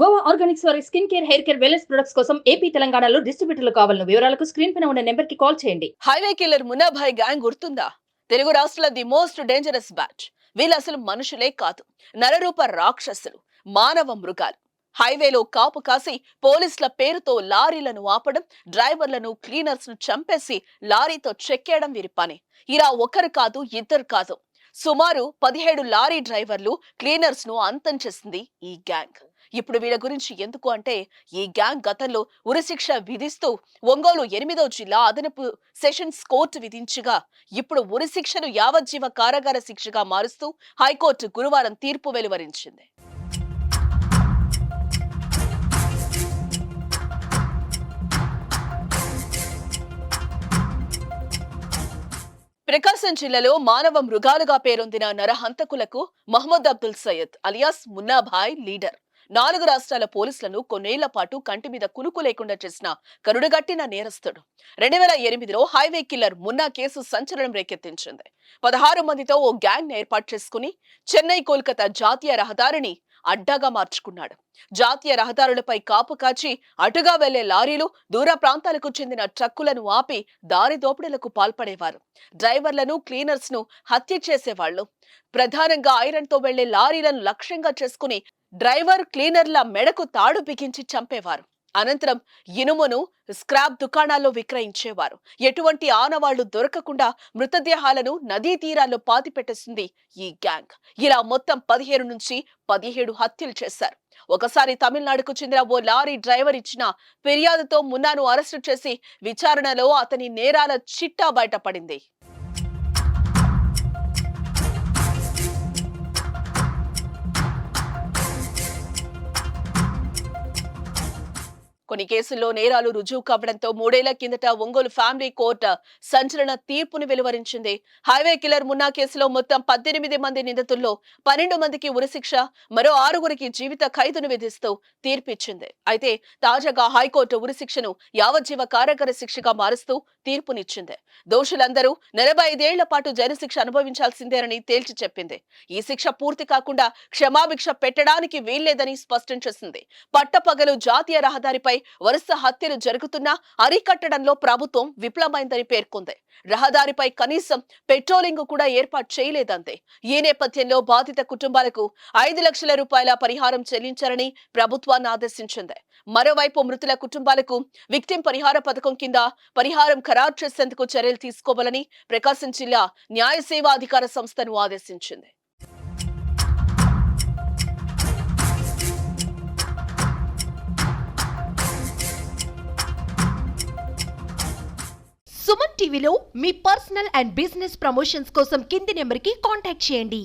Goa organics వారి skin care hair care wellness products కోసం AP తెలంగాణలో డిస్ట్రిబ్యూటర్లు కావాలను వివరాలకు స్క్రీన్ పైన ఉన్న నెంబర్కి కాల్ చేయండి. హైవే కిల్లర్ మునాభాయ్ గ్యాంగ్ గుర్తుందా? తెలుగు రాష్ట్రాల ది మోస్ట్ డేంజరస్ బ్యాచ్. వీళ్ళు అసలు మనుషులే కాదు. నరరూప రాక్షసులు మానవ మృగాలు. హైవేలో కాపు కాసి పోలీసుల పేరుతో లారీలను ఆపడం డ్రైవర్లను క్లీనర్స్ను చంపేసి లారీతో చెక్కేయడం వీరి పని. ఇలా ఒకరు కాదు ఇద్దరు కాదు. సుమారు పదిహేడు లారీ డ్రైవర్లు క్లీనర్స్ను అంతం చేసింది ఈ గ్యాంగ్. ఇప్పుడు వీళ్ళ గురించి ఎందుకు అంటే ఈ గ్యాంగ్ గతంలో ఉరిశిక్ష విధిస్తూ ఒంగోలు ఎనిమిదో జిల్లా అదనపు సెషన్స్ కోర్టు విధించగా ఇప్పుడు ఉరిశిక్షను యావజ్జీవ కారాగార శిక్షగా మారుస్తూ హైకోర్టు గురువారం తీర్పు వెలువరించింది. ప్రకాశం జిల్లాలో మానవ మృగాలుగా పేరొందిన నరహంతకులకు మహమ్మద్ అబ్దుల్ సయ్యద్ అలియాస్ మున్నాభాయ్ లీడర్. నాలుగు రాష్ట్రాల పోలీసులను కొన్నేళ్ళ పాటు కంటి మీద కునుకు లేకుండా చేసిన కరుడుగట్టిన నేరస్తుడు. రెండు వేల ఎనిమిదిలో హైవే కిల్లర్ మున్నా కేసు సంచలనం రేకెత్తించింది. పదహారు మందితో ఓ గ్యాంగ్ ఏర్పాటు చేసుకుని చెన్నై కోల్కతా జాతీయ రహదారిని అడ్డాగా మార్చుకున్నాడు. జాతీయ రహదారులపై కాపు కాచి అటుగా వెళ్ళే లారీలు దూర ప్రాంతాలకు చెందిన ట్రక్కులను ఆపి దారి దోపిడీలకు పాల్పడేవారు. డ్రైవర్లను క్లీనర్స్ను హత్య చేసేవాళ్ళు ప్రధానంగా ఐరన్తో వెళ్ళే లారీలను లక్ష్యంగా చేసుకుని డ్రైవర్ క్లీనర్ల మెడకు తాడు బిగించి చంపేవారు. అనంతరం ఇనుమును స్క్రాప్ దుకాణాల్లో విక్రయించేవారు. ఎటువంటి ఆనవాళ్ళు దొరకకుండా మృతదేహాలను నదీ తీరాల్లో పాతిపెట్టేసింది ఈ గ్యాంగ్. ఇలా మొత్తం పదిహేను నుంచి పదిహేడు హత్యలు చేశారు. ఒకసారి తమిళనాడుకు చెందిన ఓ లారీ డ్రైవర్ ఇచ్చిన ఫిర్యాదుతో మున్నాను అరెస్టు చేసి విచారణలో అతని నేరాల చిట్టా బయటపడింది. కొన్ని కేసుల్లో నేరాలు రుజువు కావడంతో మూడేళ్ళ కిందట ఒంగోలు ఫ్యామిలీ కోర్టు సంచలన తీర్పును వెలువరించింది. హైవే కిల్లర్ మున్నా కేసులో మొత్తం పద్దెనిమిది మంది నిందితుల్లో పన్నెండు మందికి ఉరిశిక్ష మరో ఆరుగురికి జీవిత ఖైదును విధిస్తూ తీర్పిచ్చింది. అయితే తాజాగా హైకోర్టు ఉరిశిక్షను యావజ్జీవ కారాగార శిక్షగా మారుస్తూ తీర్పునిచ్చింది. దోషులందరూ నలభై ఐదేళ్ళ పాటు జైలు శిక్ష అనుభవించాల్సిందేనని తేల్చి చెప్పింది. ఈ శిక్ష పూర్తి కాకుండా క్షమాభిక్ష పెట్టడానికి వీల్లేదని స్పష్టం చేసింది. పట్టపగలు జాతీయ రహదారిపై వరుస హత్యలు జరుగుతున్నా అరికట్టడంలో ప్రభుత్వం విఫలమైందని పేర్కొంది. రహదారిపై కనీసం పెట్రోలింగ్ కూడా ఏర్పాటు చేయలేదంతే ఈ నేపథ్యంలో బాధిత కుటుంబాలకు ఐదు లక్షల రూపాయల పరిహారం చెల్లించాలని ప్రభుత్వాన్ని ఆదేశించింది. మరోవైపు మృతుల కుటుంబాలకు విక్టిం పరిహార పథకం కింద పరిహారం ఖరారు చేసేందుకు చర్యలు తీసుకోవాలని ప్రకాశం జిల్లా న్యాయ సేవా అధికార సంస్థను ఆదేశించింది. సుమన్ టీవీలో మీ పర్సనల్ అండ్ బిజినెస్ ప్రమోషన్స్ కోసం కింది నెంబర్కి కాంటాక్ట్ చేయండి.